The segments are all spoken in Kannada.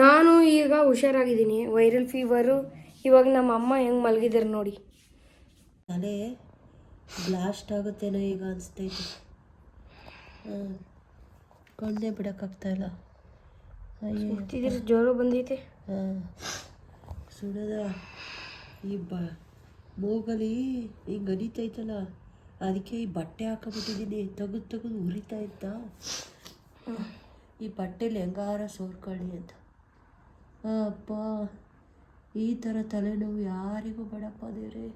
ನಾನು ಈಗ ಹುಷಾರಾಗಿದ್ದೀನಿ. ವೈರಲ್ ಫೀವರು ಇವಾಗ ನಮ್ಮ ಅಮ್ಮ ಹೆಂಗೆ ಮಲಗಿದ್ದಾರೆ ನೋಡಿ. ತಲೆ ಬ್ಲಾಸ್ಟ್ ಆಗುತ್ತೇನೋ ಈಗ ಅನಿಸ್ತೈತೆ. ಹಾಂ ಕಣ್ಣೇ ಬಿಡೋಕ್ಕಾಗ್ತಾ ಇಲ್ಲ. ಅಯ್ಯೋ. ಹುಟ್ಟಿದ್ರೆ ಜ್ವರ ಬಂದೈತೆ. ಹಾಂ ಸುಡದ ಈ ಬ ಮೂಗಲಿ ಹಿಂಗೆ ಅನಿತೈತಲ್ಲ ಅದಕ್ಕೆ ಈ ಬಟ್ಟೆ ಹಾಕೊಂಬಿಟ್ಟಿದ್ದೀನಿ ತೆಗೆದು ತೆಗೆದು ಉರಿತಾ ಇತ್ತ ಈ ಬಟ್ಟೆಲಿ ಹೆಂಗಾರ ಸೋರ್ಕೊಳ್ಳಿ ಅಂತ. ಅಪ್ಪ ಈ ಥರ ತಲೆನೋವು ಯಾರಿಗೂ ಬೇಡಪ್ಪ ದೇವ್ರೆ.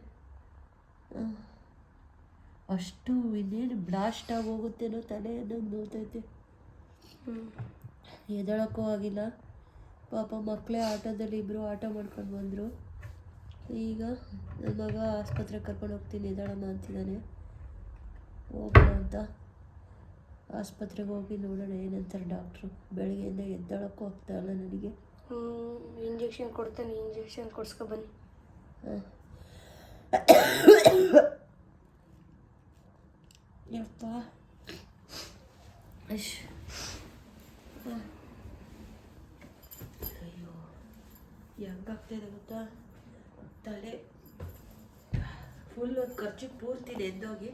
ಅಷ್ಟು ಇನ್ನೇನು ಬ್ಲಾಸ್ಟ್ ಆಗೋಗುತ್ತೇನೋ ತಲೆ ಅನ್ನೋದು ಹ್ಞೂ ಎದಳಕ್ಕೂ ಆಗಿಲ್ಲ. ಪಾಪ ಮಕ್ಕಳೇ ಆಟೋದಲ್ಲಿ ಇಬ್ಬರು ಆಟ ಮಾಡ್ಕೊಂಡು ಬಂದರು. ಈಗ ನನ್ನ ಮಗ ಆಸ್ಪತ್ರೆಗೆ ಕರ್ಕೊಂಡು ಹೋಗ್ತೀನಿ ಎದಳಮ್ಮ ಅಂತಿದ್ದಾನೆ ಹೋಗೋಣ ಅಂತ. ಆಸ್ಪತ್ರೆಗೆ ಹೋಗಿ ನೋಡೋಣ ಏನಂತಾರೆ ಡಾಕ್ಟ್ರು. ಬೆಳಗ್ಗೆಯಿಂದ ಎದ್ದಳಕ್ಕೂ ಆಗ್ತಾ ಇಲ್ಲ ನನಗೆ. ಇಂಜೆಕ್ಷನ್ ಕೊಡ್ತಾನೆ ಇಂಜೆಕ್ಷನ್ ಕೊಡ್ಸ್ಕೊ ಬನ್ನಿ. ಯಪ್ಪ ಅಯ್ಯೋ ಹೆಂಗಾಗ್ತಾಯಿದೆ ಗೊತ್ತಾ? ತಲೆ ಫುಲ್ ಒಂದು ಖರ್ಚು ಪೂರ್ತಿ ಎದ್ದೋಗಿ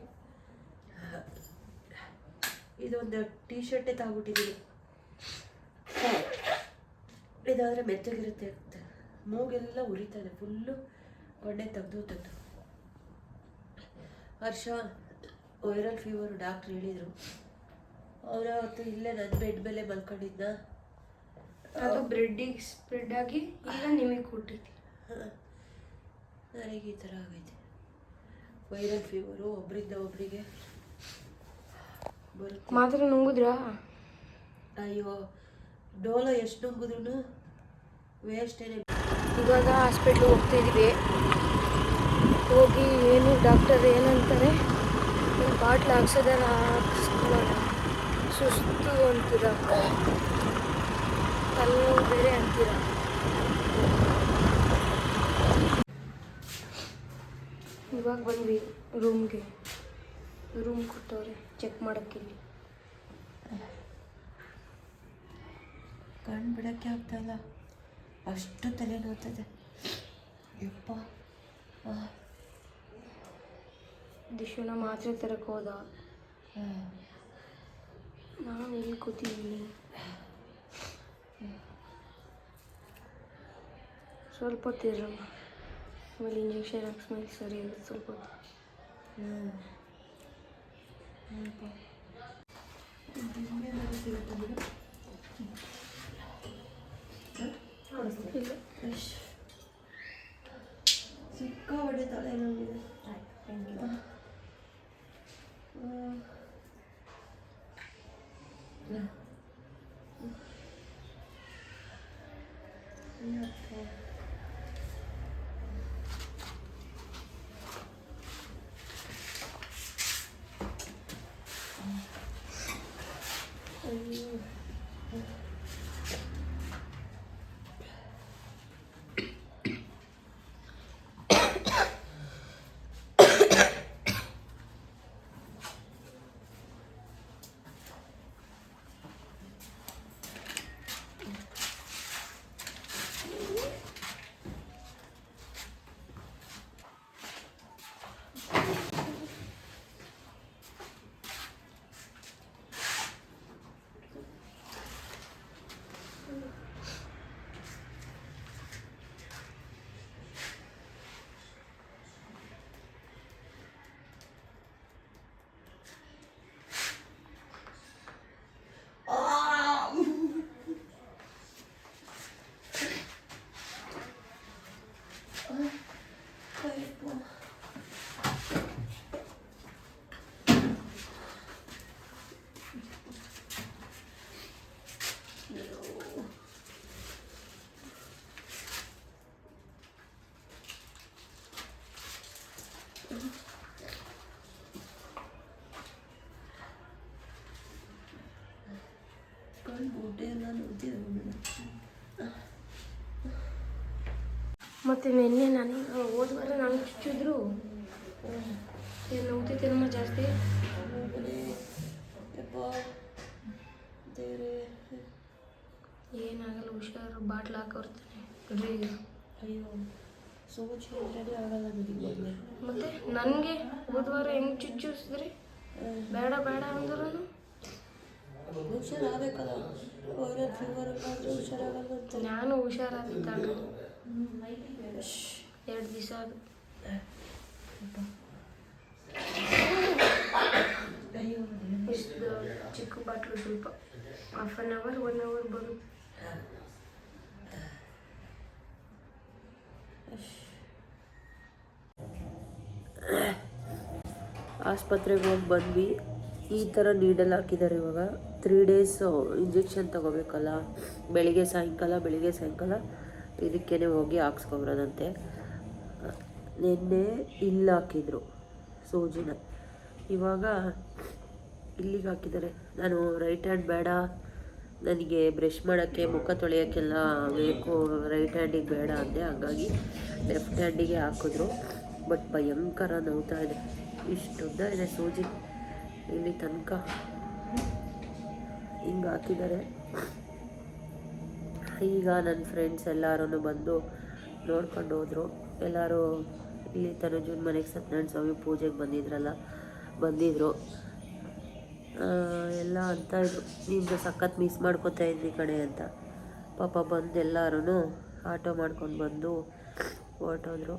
ಇದೊಂದು ಟೀ ಶರ್ಟೇ ತಗೊಬಿಟ್ಟಿದ್ದೀನಿ ಇದಾದರೆ ಮೆತ್ತಗಿರುತ್ತೆ ಇರುತ್ತೆ ಮೂಗೆಲ್ಲ ಉರಿತದೆ ಫುಲ್ಲು ಒಳ್ಳೆ ತೆಗೆದು ತೆಗೆದು ಹರ್ಷ ವೈರಲ್ ಫೀವರ್ ಡಾಕ್ಟ್ರ್ ಹೇಳಿದರು. ಅವರ ಅವತ್ತು ಇಲ್ಲೇ ನನ್ನ ಬೆಡ್ ಮೇಲೆ ಮಲ್ಕೊಂಡಿದ್ದ ಅದು ಬ್ರೆಡ್ಡಿಗೆ ಸ್ಪ್ರೆಡ್ ಆಗಿ ಈಗ ನಿಮಗೆ ಕೊಟ್ಟಿದ್ದೆ. ನನಗೆ ಈ ಥರ ಆಗೈತೆ. ವೈರಲ್ ಫೀವರು ಒಬ್ಬರಿಂದ ಒಬ್ಬರಿಗೆ ಬರುತ್ತೆ. ಮಾತ್ರ ನುಂಗಿದ್ರಾ? ಅಯ್ಯೋ ಡೋಲೋ ಎಷ್ಟು ನುಂಗಿದ್ರು ವೇಸ್ಟೇನೆ ಇವಾಗ ಹಾಸ್ಪಿಟ್ಲಿಗೆ ಹೋಗ್ತಿದ್ವಿ ಹೋಗಿ ಏನು ಡಾಕ್ಟರ್ ಏನಂತಾರೆ ಬಾಟ್ಲು ಹಾಕ್ಸೋದಾರ ಹಾಕ್ಸ್ಕೊಳ್ಳೋಣ. ಸುಸ್ತು ಅಂತೀರ? ಕಲ್ಲು ಬೇರೆ ಅಂತೀರ? ಇವಾಗ ಬಂದ್ವಿ ರೂಮ್ಗೆ ರೂಮ್ ಕೊಟ್ಟವ್ರೆ ಚೆಕ್ ಮಾಡೋಕ್ಕೆ ಇಲ್ಲಿ. ಕಣ್ಣು ಬಿಡೋಕ್ಕೆ ಆಗ್ತಾ ಇಲ್ಲ. ಅಷ್ಟು ತಲೆ ನೋಡ್ತದೆ ಯಪ್ಪ. ದಿಶುನ ಮಾತ್ರೆ ತರಕ್ಕೆ ಹೋದ. ನಾನು ಇಲ್ಲಿ ಕೂತಿದ್ದೀನಿ. ಸ್ವಲ್ಪ ಹೊತ್ತು ಇರಮ್ಮ ಆಮೇಲೆ ಇಂಜೆಕ್ಷನ್ ಹಾಕ್ಸ್ಮೇಲೆ ಸರಿ ಆಗುತ್ತೆ ಸ್ವಲ್ಪ ಹೊತ್ತು. ಹ್ಮ್. ಸಿಕ್ಕಾಪಟ್ಟೆ ತಲೆ ನೋವಿದೆ ಕಣ್ಣು ಗುಡ್ಡೆ ಎಲ್ಲ ನೋಡ್ತಿದ್ದೆ ಮೇಡಮ್ ಮತ್ತು ನಿನ್ನೆ ನಾನು ಹೋದ ವಾರ ನನಗೆ ಚುಚ್ಚಿದ್ರು ಏನು ನೋವ್ತೈತೇನಮ್ಮ ಜಾಸ್ತಿ. ಏನಾಗಲ್ಲ ಹುಷಾರು ಬಾಟ್ಲ್ ಹಾಕೋರ್ತಾನೆ ಬಿಡ್ರಿ. ಅಯ್ಯೋ. ಸೋಚಿ ರೆಡಿ ಆಗಲ್ಲ ಮತ್ತೆ ನನಗೆ ಹೋದ್ವಾರ ಹೆಂಗೆ ಚುಚ್ಚಿಸಿದ್ರಿ? ಬೇಡ ಬೇಡ ಅಂದ್ರೂ ಹುಷಾರಾಗಬೇಕಲ್ಲ. ವೈರಲ್ ಫೀವರ್ ಆದ್ರೆ ಹುಷಾರಾಗಲ್ಲ ನಾನು ಹುಷಾರಾಗಿದ್ದಾಗ ಎರಡು ದಿವಸ ಚಿಕ್ಕ ಬಾಟ್ಲು ಸ್ವಲ್ಪ half an hour one hour ಬರುತ್ತೆ ಆಸ್ಪತ್ರೆಗೆ ಹೋಗಿ ಬಂದ್ವಿ. ಈ ಥರ ನೀಡಲ್ ಹಾಕಿದ್ದಾರೆ ಇವಾಗ. ತ್ರೀ ಡೇಸ್ ಇಂಜೆಕ್ಷನ್ ತಗೋಬೇಕಲ್ಲ, ಬೆಳಿಗ್ಗೆ ಸಾಯಂಕಾಲ ಬೆಳಿಗ್ಗೆ ಸಾಯಂಕಾಲ ಇದಕ್ಕೇ ಹೋಗಿ ಹಾಕ್ಸ್ಕೊಬರೋದಂತೆ. ನಿನ್ನೆ ಇಲ್ಲಿ ಹಾಕಿದ್ರು, ಸೂಜಿನ. ಇವಾಗ ಇಲ್ಲಿಗೆ ಹಾಕಿದ್ದಾರೆ. ನಾನು ರೈಟ್ ಹ್ಯಾಂಡ್ ಬೇಡ, ನನಗೆ ಬ್ರಷ್ ಮಾಡೋಕ್ಕೆ, ಮುಖ ತೊಳೆಯೋಕ್ಕೆಲ್ಲ ಬೇಕು ರೈಟ್ ಹ್ಯಾಂಡಿಗೆ ಬೇಡ ಅಂದೆ. ಹಾಗಾಗಿ ಲೆಫ್ಟ್ ಹ್ಯಾಂಡಿಗೆ ಹಾಕಿದ್ರು. ಬಟ್ ಭಯಂಕರ ನೋವ್ತಾ ಇದೆ. ಇಷ್ಟುದ್ದ ಇದೆ ಸೂಜಿ. ಇಲ್ಲಿ ತನಕ ಹಿಂಗೆ ಹಾಕಿದ್ದಾರೆ. ಈಗ ನನ್ನ ಫ್ರೆಂಡ್ಸ್ ಎಲ್ಲರೂ ಬಂದು ನೋಡ್ಕೊಂಡು ಹೋದರು. ಎಲ್ಲರೂ ಇಲ್ಲಿ ತನುಜನ ಮನೆಗೆ ಸತ್ಯನಾರಾಯಣ ಸ್ವಾಮಿ ಪೂಜೆಗೆ ಬಂದಿದ್ರಲ್ಲ ಬಂದಿದ್ದರು ಎಲ್ಲ ಅಂತ ಇದು ನಿಮ್ಮದು ಸಖತ್ ಮಿಸ್ ಮಾಡ್ಕೊತಾ ಇದ್ದೀನಿ ಕಣೆ ಅಂತ. ಪಾಪ ಬಂದು ಎಲ್ಲರೂ ಆಟೋ ಮಾಡ್ಕೊಂಡು ಬಂದು ಹೊರಟೋದ್ರು.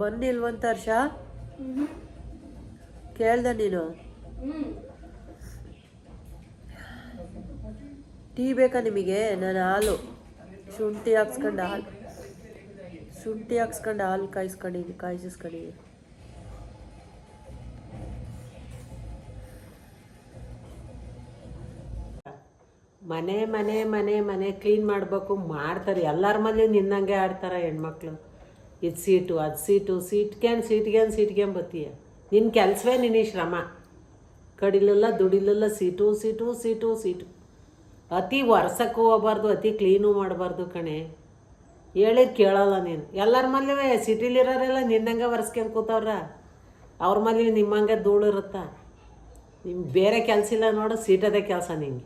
ಬಂದಿಲ್ವಂತ ಹರ್ಷ? ಕೇಳ್ದ ನೀನು? ಟೀ ಬೇಕಾ ನಿಮಗೆ? ನಾನು ಹಾಲು. ಶುಂಠಿ ಹಾಕ್ಸ್ಕೊಂಡು ಹಾಲು. ಶುಂಠಿ ಹಾಕ್ಸ್ಕೊಂಡು ಹಾಲು ಕಾಯಿಸ್ಕೊಂಡಿದ್ದೀನಿ ಕಾಯಿಸಿಸ್ಕೊಂಡಿದ್ದೀನಿ ಮನೆ ಮನೆ ಮನೆ ಮನೆ ಕ್ಲೀನ್ ಮಾಡಬೇಕು, ಮಾಡ್ತಾರೆ. ಎಲ್ಲರ ಮನೆ ನಿನ್ನಂಗೆ ಆಡ್ತಾರೆ ಹೆಣ್ಮಕ್ಳು. ಇದು ಸೀಟು, ಅದು ಸೀಟು ಸೀಟ್ಗೇನು ಸೀಟ್ಗೇನು ಸೀಟ್ಗೇನು ಬತ್ತೀಯ. ನಿನ್ನ ಕೆಲಸವೇ ನಿನ್ನ ಶ್ರಮ. ಕಡಿಲೆಲ್ಲ, ದುಡಿಲೆಲ್ಲ, ಸೀಟು ಸೀಟು ಸೀಟು ಸೀಟು. ಅತಿ ಒರ್ಸಕ್ಕೂ ಹೋಗ್ಬಾರ್ದು, ಅತಿ ಕ್ಲೀನು ಮಾಡಬಾರ್ದು ಕಣೆ. ಹೇಳಿದ್ ಕೇಳಲ್ಲ ನೀನು. ಎಲ್ಲರ ಮನೇಲೇ ಸಿಟಿಲಿರೋರೆಲ್ಲ ನಿನ್ನಂಗೆ ಒರೆಸ್ಕೊಂಡು ಕೂತವ್ರ. ಅವ್ರ ಮನೇಲಿ ನಿಮ್ಮಂಗೆ ಧೂಳು ಇರುತ್ತಾ. ನಿಮ್ಗೆ ಬೇರೆ ಕೆಲಸ ಇಲ್ಲ ನೋಡು ಸೀಟದೇ ಕೆಲಸ ನಿಂಗೆ.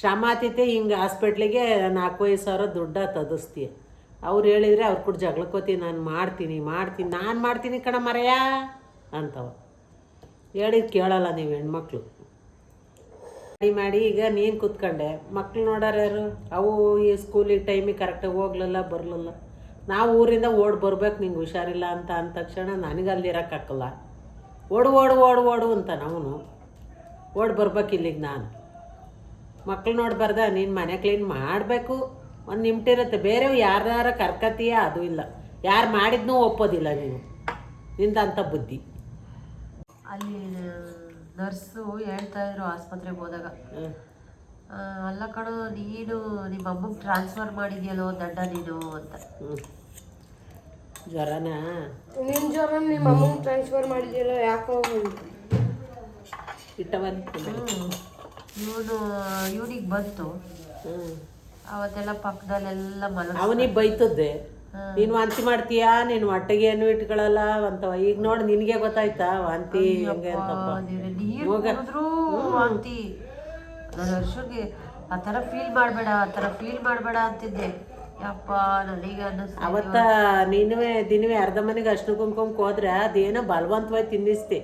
ಶ್ರಮ ಆತೈತೆ ಹಿಂಗೆ ಹಾಸ್ಪಿಟ್ಲಿಗೆ ನಾಲ್ಕೈದು ಸಾವಿರ ದುಡ್ಡು ತದಸ್ತೀಯ ಅವ್ರು ಹೇಳಿದರೆ ಅವ್ರ ಕೂಡ ಜಗಳಕೋತೀನಿ ನಾನು ಮಾಡ್ತೀನಿ ಮಾಡ್ತೀನಿ, ನಾನು ಮಾಡ್ತೀನಿ ಕಣ ಮರೆಯ ಅಂತವ. ಹೇಳಿದ್ ಕೇಳಲ್ಲ ನೀವು ಹೆಣ್ಮಕ್ಳು. ಮಾಡಿ ಮಾಡಿ ಈಗ ನೀನು ಕೂತ್ಕೊಂಡೆ. ಮಕ್ಳು ನೋಡಾರ ಯಾರು? ಅವು ಈ ಸ್ಕೂಲಿಗೆ ಟೈಮಿಗೆ ಕರೆಕ್ಟಾಗಿ ಹೋಗ್ಲಿಲ್ಲ, ಬರಲಿಲ್ಲ. ನಾವು ಊರಿಂದ ಓಡ್ ಬರ್ಬೇಕು, ನಿಂಗೆ ಹುಷಾರಿಲ್ಲ ಅಂತ ಅಂದ ತಕ್ಷಣ ನನಗೆ ಅಲ್ಲಿ ಇರೋಕ್ಕಾಗಲ್ಲ ಓಡು ಓಡು ಓಡು ಓಡು ಅಂತ ಅವನು ಓಡ್ ಬರ್ಬೇಕು ಇಲ್ಲಿಗೆ ನಾನು. ಮಕ್ಳು ನೋಡ್ಬಾರ್ದ ನೀನು ಮನೆ ಕ್ಲೀನ್ ಮಾಡಬೇಕು. ಒಂದು ನಿಮ್ಟಿರುತ್ತೆ ಬೇರೆ ಯಾರ್ಯಾರ ಕರ್ಕತೀಯ, ಅದು ಇಲ್ಲ. ಯಾರು ಮಾಡಿದ್ನೂ ಒಪ್ಪೋದಿಲ್ಲ ನೀನು. ನಿಂದಂಥ ಬುದ್ಧಿ. ಅಲ್ಲಿ ನರ್ಸು ಹೇಳ್ತಾ ಇದ್ರು ಆಸ್ಪತ್ರೆಗೆ ಹೋದಾಗ. ಅಲ್ಲ ಕಣೋ ನೀನು ನಿಮ್ಮ ಅಮ್ಮಗೆ ಟ್ರಾನ್ಸ್ಫರ್ ಮಾಡಿದ್ಯಲ್ಲೋ ದಡ್ಡ ನೀನು ಅಂತ. ಹ್ಞೂ ಜ್ವರನಾ? ನಿಮ್ಮ ಜ್ವರ ನಿಮ್ಮ ಅಮ್ಮಂಗೆ ಟ್ರಾನ್ಸ್ಫರ್ ಮಾಡಿದ್ಯಲ್ಲ ಯಾಕೋ ಇಟ್ಟವಂತ ಇವನು ಇವನಿಗೆ ಬಂತು. ಅವತ್ತೆಲ್ಲ ಪಕ್ಕದಲ್ಲೆಲ್ಲ ಮಲ ಅವನಿಗೆ ಬೈತದ್ದೆ. ನೀನು ವಾಂತಿ ಮಾಡ್ತೀಯಾ? ನೀನ್ ಹೊಟ್ಟೆಗೆ ಏನು ಇಟ್ಕೊಳಲ್ಲ? ಅಂತವ. ಈಗ ನೋಡಿ ನಿನಗೆ ಗೊತ್ತಾಯ್ತಾ ವಾಂತಿ ಹೆಂಗೆ ವಾಂತಿ. ನಾನು ಆ ಥರ ಫೀಲ್ ಮಾಡಬೇಡ ಆ ಥರ ಫೀಲ್ ಮಾಡಬೇಡ ಅಂತಿದ್ದೆ. ಯಪ್ಪ ನನಗೆ ಅನ್ನಿಸ್ತು ಅವತ್ತ ನೀನುವೆ ದಿನವೇ ಅರ್ಧ ಮನೆಗೆ ಅಷ್ಟು ಕುಂಕುಮಕ್ಕೆ ಹೋದ್ರೆ ಅದೇನೋ ಬಲವಂತವಾಗಿ ತಿನ್ನಿಸ್ತಿ.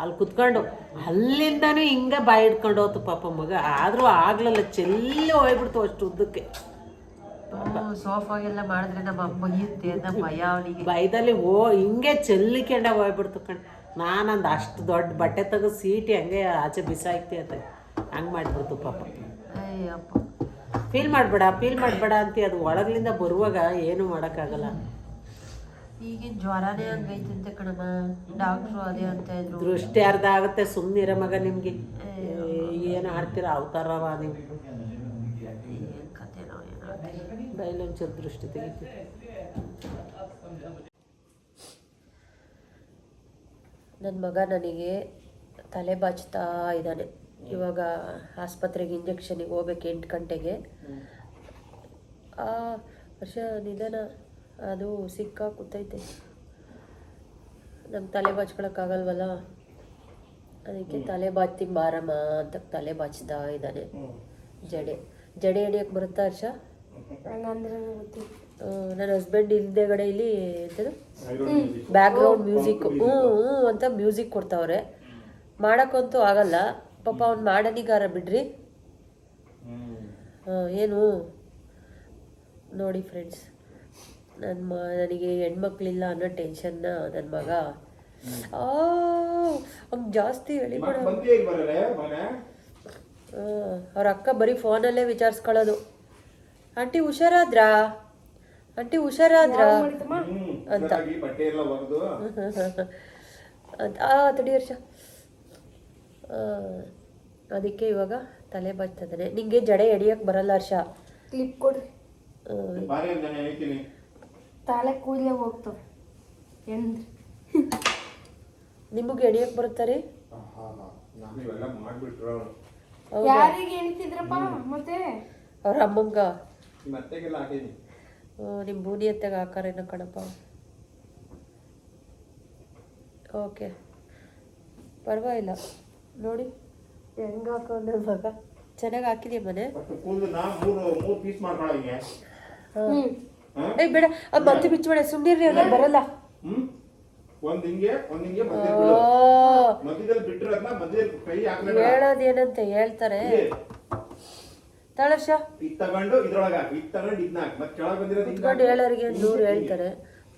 ಅಲ್ಲಿ ಕುತ್ಕೊಂಡು ಅಲ್ಲಿಂದನೇ ಹಿಂಗೆ ಬಾಯಿ ಹಿಡ್ಕೊಂಡು ಹೋತು ಪಾಪ ಮಗ. ಆದರೂ ಆಗ್ಲಲ್ಲ ಚೆಲ್ಲಿ ಹೋಗ್ಬಿಡ್ತು ಅಷ್ಟು ಉದ್ದಕ್ಕೆ. ಸೋಫಾಗೆಲ್ಲ ಮಾಡಿದ್ರೆ ನಮ್ಮ ಅಮ್ಮ ಬೈಯುತ್ತೆ ಅಂತ ಭಯ ಅವನಿಗೆ. ಬೈದಲ್ಲಿ ಓ ಹಿಂಗೆ ಚೆಲ್ಲಿಕೆಂಡ ಹೋಗ್ಬಿಡ್ತು ಕಣ್. ನಾನೊಂದು ಅಷ್ಟು ದೊಡ್ಡ ಬಟ್ಟೆ ತೆಗೆದು ಸೀಟಿ ಹಂಗೆ ಆಚೆ ಬಿಸಾಯ್ತಿ ಅಂತ ಹಂಗೆ ಮಾಡಿಬಿಡ್ತು ಪಾಪ. ಅಯ್ಯಪ್ಪ. ಫೀಲ್ ಮಾಡಬೇಡ ಫೀಲ್ ಮಾಡಬೇಡ ಅಂತ. ಅದು ಒಳಗ್ಲಿಂದ ಬರುವಾಗ ಏನು ಮಾಡೋಕ್ಕಾಗಲ್ಲ. ಈಗಿನ ಜ್ವರನೇ ಹಂಗೈತಂತೆ ಕಣಮ್ಮ. ಡಾಕ್ಟ್ರು ಅದೇ ಅಂತ ಇದ್ರು. ದೃಷ್ಟಿ ಅರ್ಧ ಆಗುತ್ತೆ ಸುಮ್ಮನಿರ ಮಗ ನಿಮಗೆ. ಏನು ಆಡ್ತೀರ ಅವತಾರವ ನೀವು. ಏನೋ ಬೈಲೊಂಚೂರು ದೃಷ್ಟಿ ತೆಗಿತು ನನ್ನ ಮಗ ನನಗೆ ತಲೆ ಬಾಚ್ತಾ ಇದ್ದಾನೆ. ಇವಾಗ ಆಸ್ಪತ್ರೆಗೆ ಇಂಜೆಕ್ಷನಿಗೆ ಹೋಗ್ಬೇಕು ಎಂಟು ಗಂಟೆಗೆ. ಆ ವರ್ಷ ನಿಧಾನ ಅದು ಸಿಕ್ಕ ಕೂತೈತೆ. ನಮ್ಗೆ ತಲೆ ಬಾಚ್ಕೊಳಕ್ಕಾಗಲ್ವಲ್ಲ ಅದಕ್ಕೆ ತಲೆ ಬಾಚ್ತಿ ಬಾರಮ್ಮ ಅಂತ ತಲೆ ಬಾಚ್ತಾ ಇದ್ದಾನೆ. ಜಡೆ ಜಡೆ ಹಿಡಿಯೋಕ್ಕೆ ಬರುತ್ತಾ ಹರ್ಷ? ನನ್ನ ಹಸ್ಬೆಂಡ್ ಹಿಂದೆಗಡೆ ಇಲ್ಲಿ ಎಂಥದ್ದು ಬ್ಯಾಕ್ಗ್ರೌಂಡ್ ಮ್ಯೂಸಿಕ್ ಹ್ಞೂ ಹ್ಞೂ ಅಂತ ಮ್ಯೂಸಿಕ್ ಕೊಡ್ತಾವ್ರೆ. ಮಾಡೋಕ್ಕಂತೂ ಆಗಲ್ಲ. ಪಾಪ ಅವ್ನು ಮಾಡನಿಗಾರ ಬಿಡ್ರಿ. ಏನು? ನೋಡಿ ಫ್ರೆಂಡ್ಸ್ ನನ್ನ ಮ ನನಗೆ ಹೆಣ್ಮಕ್ಳಿಲ್ಲ ಅನ್ನೋ ಟೆನ್ಷನ್ನ ನನ್ನ ಮಗ. ಅವ್ನು ಜಾಸ್ತಿ ಹೇಳಿ ಅವ್ರ ಅಕ್ಕ ಬರೀ ಫೋನಲ್ಲೇ ವಿಚಾರಿಸ್ಕೊಳ್ಳೋದು. ಆಂಟಿ ಹುಷಾರಾದ್ರಾ? ಆಂಟಿ ಹುಷಾರಾದ್ರಾ? ಅಂತ. ತಡಿ ವರ್ಷ ಅದಕ್ಕೆ ಇವಾಗ ತಲೆ ಬರ್ತದೆ ನಿಂಗೆ ಜಡೆ ಎಡಿಯಕ್ಕೆ ಬರಲ್ಲ ಹರ್ಷ. ಕ್ಲಿಪ್ ಕೊಡ್ರಿ ತಲೆ ಕೂದಲೇ ಹೋಗ್ತವೆ. ಎಂದ್ರಿ ನಿಮಗೆ ಎಡಿಯಕ್ಕೆ ಬರುತ್ತಾರೆ ನಾನು ಇವೆಲ್ಲ ಮಾಡ್ಬಿಟ್ರು. ಯಾರಿಗೆ ಹೇಳ್ತಿದ್ರಪ್ಪ ಮತ್ತೆ? ಅವ್ರ ಅಮ್ಮಂಗ. ಹಾಕಿದೀನಿ ನಿಮ್ಮ ಬೂನಿ ಎತ್ತಾಗ ಹಾಕಾರೇನೋ ಕಣಪ್ಪ ಓಕೆ ಪರವಾಗಿಲ್ಲ ನೋಡಿ ಹೆಂಗೆ ಹಾಕೊಂಡೆ ಮಗ ಚೆನ್ನಾಗಿ ಹಾಕಿದೆ ಮನೆ ಏ ಬೇಡ ಅದು ಮತ್ತೆ ಬಿಚ್ಚಬೇಡ ಸುಮ್ಮನಿರ್ರಿ ಅಲ್ಲ ಬರಲ್ಲ ಬಿಡು ಹೇಳೋದೇನಂತ ಹೇಳ್ತಾರೆ ತಳಶ. ಇದು ತಗೊಂಡು ಇದ್ರೊಳಗ ಹಾಕಿ ಇದ್ ತಗೊಂಡು ಇದನ್ನ ಹಾಕಿ ಮತ್ತೆ ಕೆಳಗೆ ಬಂದಿರೋದು ಕುತ್ಕೊಂಡು ಹಾಕು. ಹೇಳೋರಿಗೆ ನೂರು ಹೇಳ್ತಾರೆ?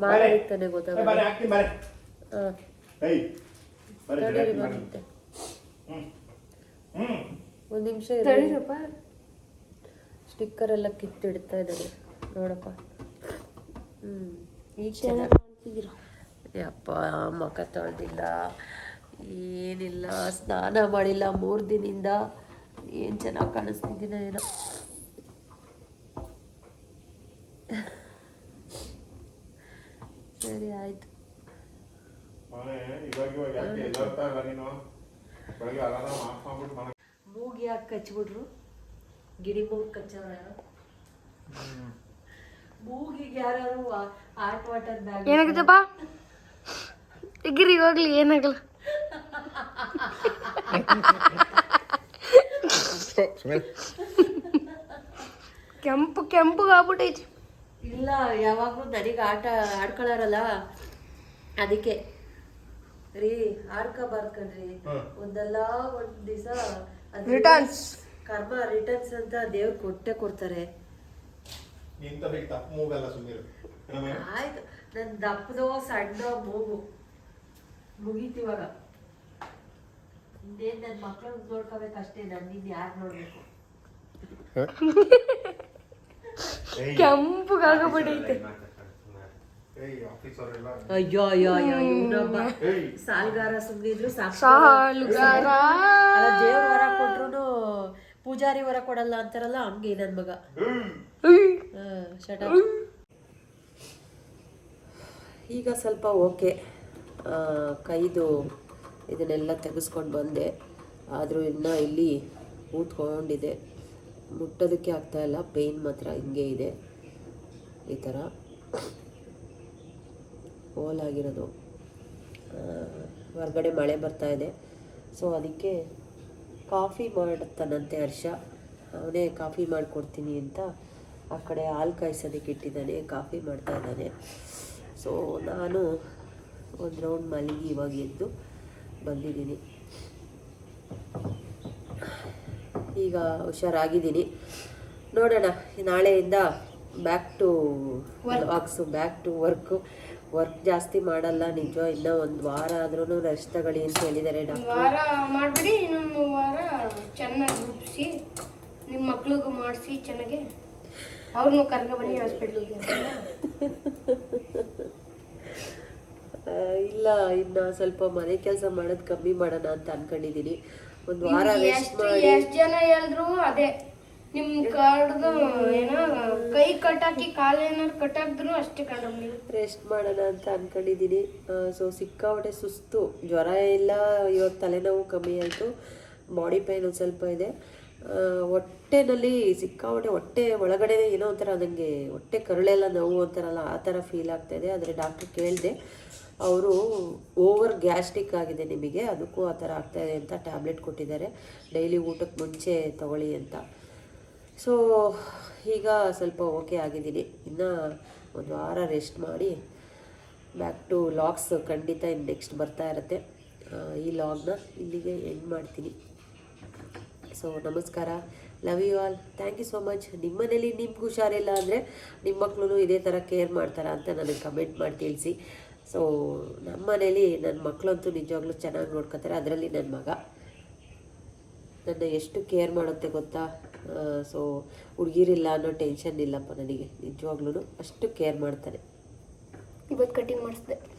ಮಾಡೋದಕ್ಕೆ ಏ, ಗೊತ್ತಾಗಲ್ಲ ಬಾರೆ ಹಾಕ್ತೀನಿ ಬಾರೆ. ಹಾಂ. ಏಯ್ ಬಾರೆ ಜಡೆ ಹಾಕ್ತೀನಿ ಬಾರೆ. ಹ್ಮ್ ಹ್ಮ್. ಒಂದು ನಿಮಿಷ ತಳಿರಪ್ಪ ಸ್ಟಿಕ್ಕರ್ ಎಲ್ಲ ಕಿತ್ತಿಡ್ತಾ ಇದ್ದಾರೆ. ನೋಡಪ್ಪ. ಹ್ಮ್ ಈಗ ಚೆನ್ನಾಗಿ ಕಾಣ್ತಿದ್ದೀರ? ಯಪ್ಪ ಮುಖ ತೊಳೆದಿಲ್ಲ. ಏನಿಲ್ಲ ಸ್ನಾನ ಮಾಡಿಲ್ಲ ಮೂರು ದಿನದಿಂದ. ಏನು ಚೆನ್ನಾಗಿ ಕಾಣಿಸ್ತಿದ್ದೀನ ಏನೋ. ಸರಿ ಆಯ್ತು. ಮೂಗಿ ಯಾಕೆ ಕಚ್ಬಿಟ್ರು? ಗಿಡಿ ಮೂಗ್ ಕಚ್ಚವ್ರ? ಮೂಗಿಗೆ ಯಾರು ಆಟ ವಾಟರ್ ಬ್ಯಾಗ್ ಏನಾಗುತ್ತಪ್ಪ ಗಿರಿ ಹೋಗ್ಲಿ ಏನಾಗಲ್ಲ ಕೆಂಪು ಕೆಂಪು ಆಗ್ಬಿಟ್ಟೈತಿ. ಇಲ್ಲ ಯಾವಾಗಲೂ ನನಗೆ ಆಟ ಆಡ್ಕೊಳ್ಳಾರಲ್ಲ ಅದಕ್ಕೆ. ರೀ ಆಡ್ಕ ಕಣ್ರಿ. ಒಂದಲ್ಲ ಒಂದ್ ದಿವಸ ರಿಟರ್ನ್ಸ್ ಕರ್ಮ ರಿಟರ್ನ್ಸ್ ಅಂತ ದೇವ್ರು ಕೊಟ್ಟೆ ಕೊಡ್ತಾರೆ. ಆಯ್ತು. ನನ್ನ ದಪ್ಪದೋ ಸಣ್ಣ ಮೂಗು. ಮುಗೀತಿವಾಗ ಇನ್ನೇನು ನನ್ನ ನೋಡ್ಕೋಬೇಕಷ್ಟೇ ಯಾರು ನೋಡ್ಬೇಕು? ಅಯ್ಯೋ ಅಯ್ಯೋ ಅಯ್ಯೋ ಇವನೊಬ್ಬ. ಸಾಲ್ಗಾರ ಸುಮ್ಮನಿದ್ರು ಸಾಕು. ಸಾಲುಗಾರ. ದೇವ್ರ ವರ ಕೊಟ್ರು ಪೂಜಾರಿ ವರ ಕೊಡಲ್ಲ ಅಂತಾರಲ್ಲ ಹಂಗೆ ನನ್ ಮಗ. ಶಟ ಈಗ ಸ್ವಲ್ಪ ಓಕೆ. ಕೈದು ಇದನ್ನೆಲ್ಲ ತೆಗೆಸ್ಕೊಂಡು ಬಂದೆ. ಆದರೂ ಇನ್ನೂ ಇಲ್ಲಿ ಊದ್ಕೊಂಡಿದೆ ಮುಟ್ಟೋದಕ್ಕೆ ಆಗ್ತಾಯಿಲ್ಲ ಪೇಯ್ನ್ ಮಾತ್ರ ಹಿಂಗೆ ಇದೆ. ಈ ಥರ ಹೋಲಾಗಿರೋದು ಹೊರಗಡೆ ಮಳೆ ಬರ್ತಾ ಇದೆ. ಸೊ ಅದಕ್ಕೆ ಕಾಫಿ ಮಾಡ್ತಾನಂತೆ ಹರ್ಷ. ಅವನೇ ಕಾಫಿ ಮಾಡಿಕೊಡ್ತೀನಿ ಅಂತ ಆ ಕಡೆ ಹಾಲು ಕಾಯಿಸೋದಕ್ಕೆ ಇಟ್ಟಿದ್ದಾನೆ. ಕಾಫಿ ಮಾಡ್ತಾ ಇದ್ದಾನೆ. ಸೊ ನಾನು ಒಂದು ರೌಂಡ್ ಮಲಗಿ ಇವಾಗ ಎದ್ದು ಬಂದಿದ್ದೀನಿ. ಈಗ ಹುಷಾರಾಗಿದ್ದೀನಿ. ನೋಡೋಣ ನಾಳೆಯಿಂದ back to walks back to work work ಜಾಸ್ತಿ ಮಾಡಲ್ಲ ನಿಜ ಇನ್ನೂ ಒಂದು ವಾರ ಆದ್ರೂ ರೆಸ್ಟ್ ತಗೊಳ್ಳಿ ಅಂತ ಹೇಳಿದ್ದಾರೆ ವಾರ ಮಾಡಬೇಡಿ ಇನ್ನೊಂದು ವಾರ ಚೆನ್ನಾಗಿ ರೂಪಿಸಿ ನಿಮ್ಮ ಮಕ್ಳಿಗೂ ಮಾಡಿಸಿ ಚೆನ್ನಾಗಿ. ಅವ್ರನ್ನೂ ಕರ್ಕೊಂಡು ಬನ್ನಿ ಹಾಸ್ಪಿಟ್ಲಿಗೆ ಇಲ್ಲ ಇನ್ನು ಸ್ವಲ್ಪ ಮನೆ ಕೆಲಸ ಮಾಡೋದು ಕಮ್ಮಿ ಮಾಡೋಣ ಅಂತ ಅನ್ಕೊಂಡಿದೀನಿ. ಒಂದು ವಾರ ರೆಸ್ಟ್ ಮಾಡಿ. ಎಷ್ಟು ಜನ ಹೇಳಿದ್ರು? ಅದೇ ನಿಮ್ ಕಡ್ದು ಏನೋ ಕೈ ಕಟ್ಟಾಕಿ ಕಾಲು ಏನಾರು ಕಟ್ಟಾಕಿದ್ರು ಅಷ್ಟೇ ಕಡಿಮೆ ನೀವು. ರೆಸ್ಟ್ ಮಾಡೋಣ ಅಂತ ಅನ್ಕೊಂಡಿದ್ದೀನಿ ಸೊ ಸಿಕ್ಕಾಪಟ್ಟೆ ಸುಸ್ತು. ಜ್ವರ ಇಲ್ಲ ಇವಾಗ ತಲೆನೋವು ಕಮ್ಮಿ ಆಯಿತು. ಬಾಡಿ ಪೈನ್ ಒಂದು ಸ್ವಲ್ಪ ಇದೆ. ಹೊಟ್ಟೆನಲ್ಲಿ ಸಿಕ್ಕಾಪಟ್ಟೆ ಹೊಟ್ಟೆ ಒಳಗಡೆ ಏನೋ ಒಂಥರ ನನಗೆ ಹೊಟ್ಟೆ ಕರುಳೆಲ್ಲ ನೋವು ಅಂತಾರಲ್ಲ ಆ ಥರ ಫೀಲ್ ಆಗ್ತಾಯಿದೆ ಆದರೆ ಡಾಕ್ಟ್ರ್ ಕೇಳಿದೆ. ಅವರು ಓವರ್ ಗ್ಯಾಸ್ಟ್ರಿಕ್ ಆಗಿದೆ ನಿಮಗೆ, ಅದಕ್ಕೂ ಆ ಥರ ಆಗ್ತಾಯಿದೆ ಅಂತ ಟ್ಯಾಬ್ಲೆಟ್ ಕೊಟ್ಟಿದ್ದಾರೆ. ಡೈಲಿ ಊಟಕ್ಕೆ ಮುಂಚೆ ತಗೊಳ್ಳಿ ಅಂತ. ಸೊ ಈಗ ಸ್ವಲ್ಪ ಓಕೆ ಆಗಿದ್ದೀನಿ. ಇನ್ನೂ ಒಂದು ವಾರ ರೆಸ್ಟ್ ಮಾಡಿ ಬ್ಯಾಕ್ ಟು ಲಾಗ್ಸ್ ಖಂಡಿತ ಇನ್ನು ನೆಕ್ಸ್ಟ್ ಬರ್ತಾ ಇರುತ್ತೆ. ಈ ಲಾಗ್ನ ಇಲ್ಲಿಗೆ ಎಂಡ್ ಮಾಡ್ತೀನಿ. ಸೊ ನಮಸ್ಕಾರ. Love you all thank you so much ನಿಮ್ಮ ಮನೇಲಿ ನಿಮ್ಗೆ ಹುಷಾರಿಲ್ಲ ಅಂದರೆ ನಿಮ್ಮ ಮಕ್ಕಳು ಇದೇ ಥರ ಕೇರ್ ಮಾಡ್ತಾರಾ ಅಂತ ನನಗೆ ಕಮೆಂಟ್ ಮಾಡಿ ತಿಳಿಸಿ. ಸೊ ನಮ್ಮ ಮನೇಲಿ ನನ್ನ ಮಕ್ಕಳಂತೂ ನಿಜವಾಗ್ಲೂ ಚೆನ್ನಾಗಿ ನೋಡ್ಕೊತಾರೆ. ಅದರಲ್ಲಿ ನನ್ನ ಮಗ. ನನ್ನ ಎಷ್ಟು ಕೇರ್ ಮಾಡುತ್ತೆ ಗೊತ್ತಾ? ಸೊ ಹುಡುಗಿರಿಲ್ಲ ಅನ್ನೋ ಟೆನ್ಷನ್ ಇಲ್ಲಪ್ಪ ನನಗೆ. ನಿಜವಾಗ್ಲೂ ಅಷ್ಟು ಕೇರ್ ಮಾಡ್ತಾನೆ ಇವತ್ತು ಕಟಿಂಗ್ ಮಾಡಿಸ್ದೆ.